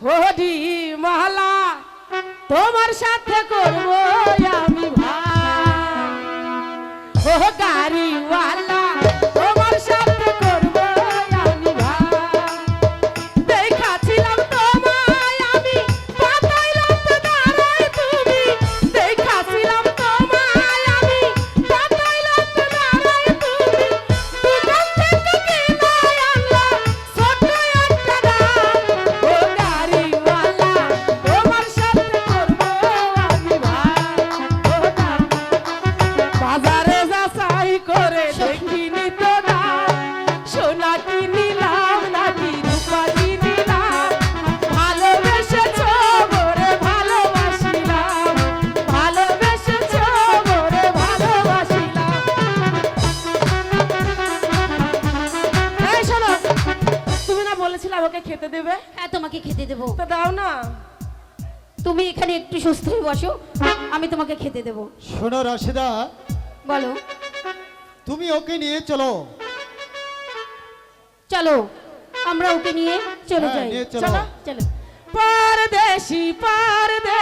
হরি মহলা তোমার সাথে করব বাজারে যাচাই করে দেখিনি তো না। সোনা কি নাকি রূপা কি ভালোবেসেছ মোরে ভালোবাসিলাম। ভালোবেসেছ মোরে ভালোবাসিলাম। এই শোনো তুমি না বলেছিলে আমাকে খেতে দেবে? হ্যাঁ তোমাকে খেতে দেবো। তো দাও না। তুমি এখানে একটু সুস্থ হয়ে বসো আমি তোমাকে খেতে দেবো। শোনো রাশেদা বলো। তুমি ওকে নিয়ে চলো। চলো আমরা ওকে নিয়ে চলে হ্যাঁ, যাই। চলো। চলো চলো। পারদেশি পারদেশি